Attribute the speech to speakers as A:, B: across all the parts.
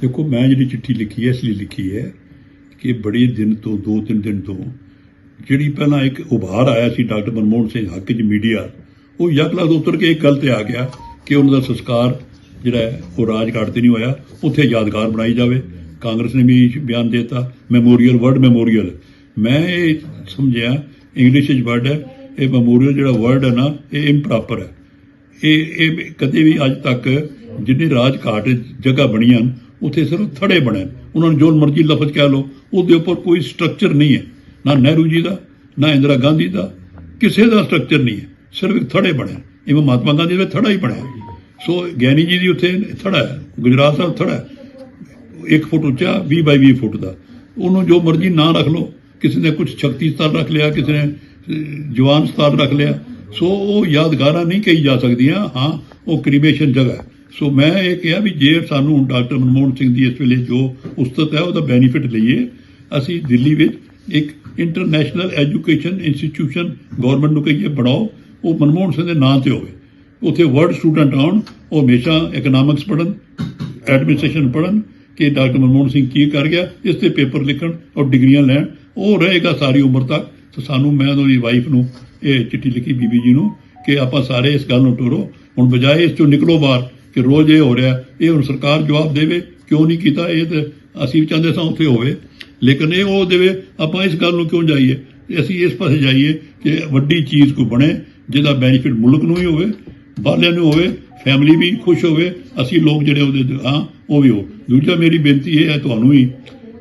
A: ਦੇਖੋ, ਮੈਂ ਜਿਹੜੀ ਚਿੱਠੀ ਲਿਖੀ ਹੈ, ਇਸ ਲਈ ਲਿਖੀ ਹੈ ਕਿ ਬੜੇ ਦਿਨ ਤੋਂ, ਦੋ ਤਿੰਨ ਦਿਨ ਤੋਂ ਜਿਹੜੀ ਪਹਿਲਾਂ ਇੱਕ ਉਭਾਰ ਆਇਆ ਸੀ ਡਾਕਟਰ ਮਨਮੋਹਨ ਸਿੰਘ ਹੱਕ 'ਚ ਮੀਡੀਆ, ਉਹ ਯਕਲਾ ਉਤਰ ਕੇ ਇੱਕ ਗੱਲ ਤੇ ਆ ਗਿਆ ਕਿ ਉਹਨਾਂ ਦਾ ਸੰਸਕਾਰ ਜਿਹੜਾ ਹੈ, ਉਹ ਰਾਜਘਾਟ ਤੇ ਨਹੀਂ ਹੋਇਆ, ਉੱਥੇ ਯਾਦਗਾਰ ਬਣਾਈ ਜਾਵੇ। ਕਾਂਗਰਸ ਨੇ ਵੀ ਬਿਆਨ ਦੇ ਦਿੱਤਾ, ਮੈਮੋਰੀਅਲ ਵਰਡ ਮੈਮੋਰੀਅਲ। ਮੈਂ ਇਹ ਸਮਝਿਆ, ਇੰਗਲਿਸ਼ ਵਿੱਚ ਵਰਡ ਹੈ, ਇਹ ਮੈਮੋਰੀਅਲ ਜਿਹੜਾ ਵਰਡ ਹੈ ਨਾ, ਇਹ ਇੰਪ੍ਰੋਪਰ ਹੈ। ਇਹ ਇਹ ਕਦੇ ਵੀ ਅੱਜ ਤੱਕ ਜਿੰਨੇ ਰਾਜ ਘਾਟ ਜਗ੍ਹਾ ਬਣੀਆਂ ਉੱਥੇ ਸਿਰਫ ਥੜੇ ਬਣੇ ਹਨ। ਉਹਨਾਂ ਨੂੰ ਜੋ ਮਰਜ਼ੀ ਲਫ਼ਜ਼ ਕਹਿ ਲਓ, ਉਹਦੇ ਉੱਪਰ ਕੋਈ ਸਟਰਕਚਰ ਨਹੀਂ ਹੈ। ਨਾ ਨਹਿਰੂ ਜੀ ਦਾ, ਨਾ ਇੰਦਰਾ ਗਾਂਧੀ ਦਾ, ਕਿਸੇ ਦਾ ਸਟਰਕਚਰ ਨਹੀਂ ਹੈ। ਸਿਰਫ ਥੜੇ ਬਣੇ ਇਵੇਂ ਮਹਾਤਮਾ ਗਾਂਧੀ ਦਾ ਥੜਾ ਹੀ ਬਣਿਆ। ਸੋ ਗਿਆਨੀ ਜੀ ਦੀ ਉੱਥੇ ਥੜਾ ਹੈ, ਗੁਜਰਾਤ ਸਾਹਿਬ ਥੜਾ ਹੈ। ਇੱਕ ਫੁੱਟ ਉੱਚਾ 20 ਬਾਈ 20 ਫੁੱਟ ਦਾ। ਉਹਨੂੰ ਜੋ ਮਰਜ਼ੀ ਨਾਂ ਰੱਖ ਲਓ। ਕਿਸੇ ਨੇ ਕੁਝ ਸ਼ਕਤੀ ਸਥਾਨ ਰੱਖ ਲਿਆ, ਕਿਸੇ ਨੇ ਜਵਾਨ ਸਥਾਨ ਰੱਖ ਲਿਆ। ਸੋ ਉਹ ਯਾਦਗਾਰਾਂ ਨਹੀਂ ਕਹੀ ਜਾ ਸਕਦੀਆਂ। ਹਾਂ, ਉਹ ਕ੍ਰੀਮੇਸ਼ਨ ਜਗ੍ਹਾ ਸੋ ਮੈਂ ਇਹ ਕਿਹਾ ਵੀ ਜੇ ਸਾਨੂੰ ਡਾਕਟਰ ਮਨਮੋਹਨ ਸਿੰਘ ਦੀ ਇਸ ਵੇਲੇ ਜੋ ਉਸਤਤ ਹੈ, ਉਹਦਾ ਬੈਨੀਫਿਟ ਲਈਏ, ਅਸੀਂ ਦਿੱਲੀ ਵਿੱਚ ਇੱਕ ਇੰਟਰਨੈਸ਼ਨਲ ਐਜੂਕੇਸ਼ਨ ਇੰਸਟੀਟਿਊਸ਼ਨ ਗਵਰਨਮੈਂਟ ਨੂੰ ਕਹੀਏ ਬਣਾਓ, ਉਹ ਮਨਮੋਹਨ ਸਿੰਘ ਦੇ ਨਾਂ ਤੇ ਹੋਵੇ। ਉੱਥੇ ਵਰਡ ਸਟੂਡੈਂਟ ਆਉਣ, ਉਹ ਹਮੇਸ਼ਾ ਇਕਨੋਮਿਕਸ ਪੜ੍ਹਨ ਐਡਮਿਨਿਸਟ੍ਰੇਸ਼ਨ ਪੜ੍ਹਨ, ਕਿ ਡਾਕਟਰ ਮਨਮੋਹਨ ਸਿੰਘ ਕੀ ਕਰ ਗਿਆ, ਇਸ ਤੇ ਪੇਪਰ ਲਿਖਣ ਔਰ ਡਿਗਰੀਆਂ ਲੈਣ, ਉਹ ਰਹੇਗਾ ਸਾਰੀ ਉਮਰ ਤੱਕ। ਤਾਂ ਸਾਨੂੰ, ਮੈਂ ਉਹਦੀ ਵਾਈਫ ਨੂੰ ਇਹ ਚਿੱਠੀ ਲਿਖੀ ਬੀਬੀ ਜੀ ਨੂੰ ਕਿ ਆਪਾਂ ਸਾਰੇ ਇਸ ਗੱਲ ਨੂੰ ਟੋਰੋ ਹੁਣ ਬਜਾਏ ਇਸ ਚੋਂ ਨਿਕਲੋ ਬਾਹਰ ਕਿ ਰੋਜ਼ ਇਹ ਹੋ ਰਿਹਾ, ਇਹ ਹੁਣ ਸਰਕਾਰ ਜਵਾਬ ਦੇਵੇ, ਕਿਉਂ ਨਹੀਂ ਕੀਤਾ, ਇਹ ਤੇ ਅਸੀਂ ਵੀ ਚਾਹੁੰਦੇ ਸਾਂ ਉੱਥੇ ਹੋਵੇ। ਲੇਕਿਨ ਇਹ ਉਹ ਦੇਵੇ, ਆਪਾਂ ਇਸ ਗੱਲ ਨੂੰ ਕਿਉਂ ਜਾਈਏ? ਅਸੀਂ ਇਸ ਪਾਸੇ ਜਾਈਏ ਕਿ ਵੱਡੀ ਚੀਜ਼ ਕੋਈ ਬਣੇ, ਜਿਹਦਾ ਬੈਨੀਫਿਟ ਮੁਲਕ ਨੂੰ ਹੀ ਹੋਵੇ ਬਾਲਿਆਂ ਨੂੰ ਹੋਵੇ ਫੈਮਿਲੀ ਵੀ ਖੁਸ਼ ਹੋਵੇ, ਅਸੀਂ ਲੋਕ ਜਿਹੜੇ ਉਹਦੇ ਹਾਂ, ਉਹ ਵੀ ਹੋ। ਦੂਜਾ ਮੇਰੀ ਬੇਨਤੀ ਇਹ ਹੈ ਤੁਹਾਨੂੰ ਹੀ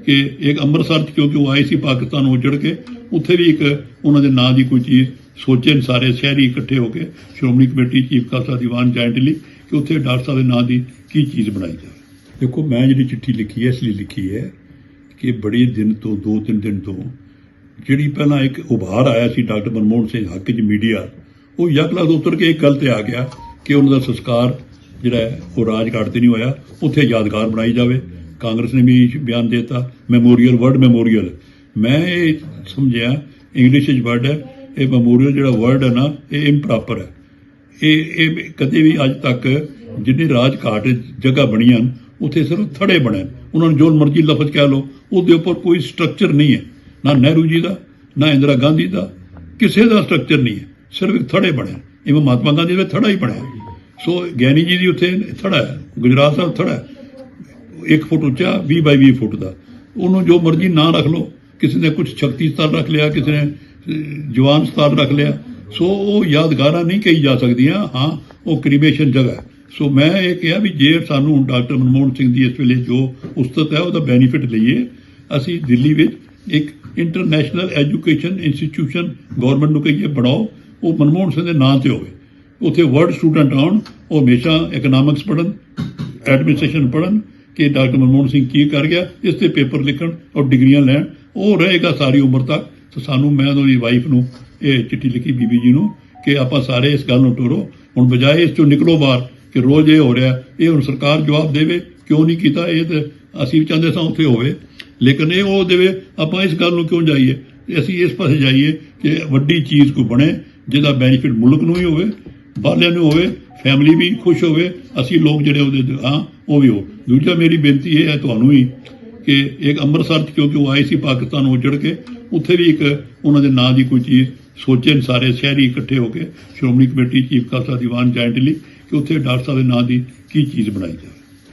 A: ਕਿ ਇੱਕ ਅੰਮ੍ਰਿਤਸਰ 'ਚ ਕਿਉਂਕਿ ਉਹ ਆਏ ਸੀ ਪਾਕਿਸਤਾਨ ਉਜੜ ਕੇ, ਉੱਥੇ ਵੀ ਇੱਕ ਉਹਨਾਂ ਦੇ ਨਾਂ ਦੀ ਕੋਈ ਚੀਜ਼ ਸੋਚਣ ਸਾਰੇ, ਸ਼ਹਿਰੀ ਇਕੱਠੇ ਹੋ ਕੇ, Shiromani committee, chief Khalsa Diwan jointly ਕਿ ਉੱਥੇ ਡਾਕਟਰ ਸਾਹਿਬ ਦੇ ਨਾਂ ਦੀ ਕੀ ਚੀਜ਼ ਬਣਾਈ ਜਾਵੇ। ਦੇਖੋ, ਮੈਂ ਜਿਹੜੀ ਚਿੱਠੀ ਲਿਖੀ ਹੈ, ਇਸ ਲਈ ਲਿਖੀ ਹੈ ਕਿ ਬੜੇ ਦਿਨ ਤੋਂ, ਦੋ ਤਿੰਨ ਦਿਨ ਤੋਂ ਜਿਹੜੀ ਪਹਿਲਾਂ ਇੱਕ ਉਭਾਰ ਆਇਆ ਸੀ ਡਾਕਟਰ ਮਨਮੋਹਨ ਸਿੰਘ ਹੱਕ 'ਚ ਮੀਡੀਆ, ਉਹ ਯਕਲਾ ਤੋਂ ਉਤਰ ਕੇ ਇੱਕ ਗੱਲ ਤੇ ਆ ਗਿਆ ਕਿ ਉਹਨਾਂ ਦਾ ਸੰਸਕਾਰ ਜਿਹੜਾ ਹੈ, ਉਹ ਰਾਜਘਾਟ ਤੇ ਨਹੀਂ ਹੋਇਆ। ਉੱਥੇ ਯਾਦਗਾਰ ਬਣਾਈ ਜਾਵੇ। ਕਾਂਗਰਸ ਨੇ ਵੀ ਬਿਆਨ ਦੇ ਦਿੱਤਾ, ਮੈਮੋਰੀਅਲ ਵਰਡ ਮੈਮੋਰੀਅਲ। ਮੈਂ ਇਹ ਸਮਝਿਆ, ਇੰਗਲਿਸ਼ ਵਿੱਚ ਵਰਡ ਹੈ, ਇਹ ਮੈਮੋਰੀਅਲ ਜਿਹੜਾ ਵਰਡ ਹੈ ਨਾ, ਇਹ ਇੰਪ੍ਰੋਪਰ ਹੈ। ਇਹ ਇਹ ਕਦੇ ਵੀ ਅੱਜ ਤੱਕ ਜਿੰਨੇ ਰਾਜ ਘਾਟ ਜਗ੍ਹਾ ਬਣੀਆਂ ਹਨ, ਉੱਥੇ ਸਿਰਫ ਥੜੇ ਬਣੇ ਹਨ। ਉਹਨਾਂ ਨੂੰ ਜੋ ਮਰਜ਼ੀ ਲਫ਼ਜ਼ ਕਹਿ ਲਓ ਉਹਦੇ ਉੱਪਰ ਕੋਈ ਸਟਰਕਚਰ ਨਹੀਂ ਹੈ। ਨਾ ਨਹਿਰੂ ਜੀ ਦਾ ਨਾ ਇੰਦਰਾ ਗਾਂਧੀ ਦਾ ਕਿਸੇ ਦਾ ਸਟਰਕਚਰ ਨਹੀਂ ਹੈ। ਸਿਰਫ ਥੜੇ ਬਣੇ ਹਨ। ਇਵੇਂ ਮਹਾਤਮਾ ਗਾਂਧੀ ਦਾ ਥੜਾ ਹੀ ਬਣਿਆ। ਸੋ ਗਿਆਨੀ ਜੀ ਦੀ ਉੱਥੇ ਥੜਾ ਹੈ ਗੁਜਰਾਤ ਸਾਹਿਬ ਥੜਾ ਹੈ। ਇੱਕ ਫੁੱਟ ਉੱਚਾ 20 ਬਾਈ 20 ਫੁੱਟ ਦਾ। ਉਹਨੂੰ ਜੋ ਮਰਜ਼ੀ ਨਾਂ ਰੱਖ ਲਓ। ਕਿਸੇ ਨੇ ਕੁਝ ਸ਼ਕਤੀ ਸਥਾਨ ਰੱਖ ਲਿਆ ਕਿਸੇ ਨੇ ਜਵਾਨ ਸਥਾਨ ਰੱਖ ਲਿਆ। ਸੋ ਉਹ ਯਾਦਗਾਰਾਂ ਨਹੀਂ ਕਹੀ ਜਾ ਸਕਦੀਆਂ। ਹਾਂ, ਉਹ ਕ੍ਰੀਮੇਸ਼ਨ ਜਗ੍ਹਾ ਸੋ ਮੈਂ ਇਹ ਕਿਹਾ ਵੀ ਜੇ ਸਾਨੂੰ ਡਾਕਟਰ ਮਨਮੋਹਨ ਸਿੰਘ ਦੀ ਇਸ ਵੇਲੇ ਜੋ ਉਸਤਤ ਹੈ, ਉਹਦਾ ਬੈਨੀਫਿਟ ਲਈਏ, ਅਸੀਂ ਦਿੱਲੀ ਵਿੱਚ ਇੱਕ ਇੰਟਰਨੈਸ਼ਨਲ ਐਜੂਕੇਸ਼ਨ ਇੰਸਟੀਟਿਊਸ਼ਨ ਗਵਰਨਮੈਂਟ ਨੂੰ ਕਹੀਏ, ਬਣਾਓ। ਉਹ ਮਨਮੋਹਨ ਸਿੰਘ ਦੇ ਨਾਂ ਤੇ ਹੋਵੇ। ਉੱਥੇ ਵਰਡ ਸਟੂਡੈਂਟ ਆਉਣ, ਉਹ ਹਮੇਸ਼ਾ ਇਕਨੋਮਿਕਸ ਪੜ੍ਹਨ ਐਡਮਿਨਿਸਟ੍ਰੇਸ਼ਨ ਪੜ੍ਹਨ, ਕਿ ਡਾਕਟਰ ਮਨਮੋਹਨ ਸਿੰਘ ਕੀ ਕਰ ਗਿਆ, ਇਸ ਤੇ ਪੇਪਰ ਲਿਖਣ ਔਰ ਡਿਗਰੀਆਂ ਲੈਣ। ਉਹ ਰਹੇਗਾ ਸਾਰੀ ਉਮਰ ਤੱਕ। ਤੇ ਸਾਨੂੰ ਮੈਂ ਉਹਦੀ ਵਾਈਫ ਨੂੰ ਇਹ ਚਿੱਠੀ ਲਿਖੀ ਬੀਬੀ ਜੀ ਨੂੰ ਕਿ ਆਪਾਂ ਸਾਰੇ ਇਸ ਗੱਲ ਨੂੰ ਟੋਰੋ ਹੁਣ ਬਜਾਏ ਇਸ ਚੋਂ ਨਿਕਲੋ ਬਾਹਰ ਕਿ ਰੋਜ਼ ਇਹ ਹੋ ਰਿਹਾ, ਇਹ ਹੁਣ ਸਰਕਾਰ ਜਵਾਬ ਦੇਵੇ, ਕਿਉਂ ਨਹੀਂ ਕੀਤਾ, ਇਹ ਤੇ ਅਸੀਂ ਵੀ ਚਾਹੁੰਦੇ ਸਾਂ ਉੱਥੇ ਹੋਵੇ। ਲੇਕਿਨ ਇਹ ਉਹ ਦੇਵੇ, ਆਪਾਂ ਇਸ ਗੱਲ ਨੂੰ ਕਿਉਂ ਜਾਈਏ? ਅਸੀਂ ਇਸ ਪਾਸੇ ਜਾਈਏ ਕਿ ਵੱਡੀ ਚੀਜ਼ ਕੋਈ ਬਣੇ, ਜਿਹਦਾ ਬੈਨੀਫਿਟ ਮੁਲਕ ਨੂੰ ਹੀ ਹੋਵੇ ਬਾਲਿਆਂ ਨੂੰ ਹੋਵੇ ਫੈਮਿਲੀ ਵੀ ਖੁਸ਼ ਹੋਵੇ, ਅਸੀਂ ਲੋਕ ਜਿਹੜੇ ਉਹਦੇ ਹਾਂ, ਉਹ ਵੀ ਹੋ। ਦੂਜਾ ਮੇਰੀ ਬੇਨਤੀ ਇਹ ਹੈ ਤੁਹਾਨੂੰ ਹੀ ਕਿ ਇੱਕ ਅੰਮ੍ਰਿਤਸਰ 'ਚ ਕਿਉਂਕਿ ਉਹ ਆਏ ਸੀ ਪਾਕਿਸਤਾਨ ਉਜੜ ਕੇ ਉੱਥੇ ਵੀ ਇੱਕ ਉਹਨਾਂ ਦੇ ਨਾਂ ਦੀ ਕੋਈ ਚੀਜ਼ ਸੋਚਣ ਸਾਰੇ ਸ਼ਹਿਰੀ ਇਕੱਠੇ ਹੋ ਕੇ Shiromani committee chief Khalsa Diwan jointly ਕਿ ਉੱਥੇ ਡਾਕਟਰ ਸਾਹਿਬ ਦੇ ਨਾਂ ਦੀ ਕੀ ਚੀਜ਼ ਬਣਾਈ ਜਾਵੇ।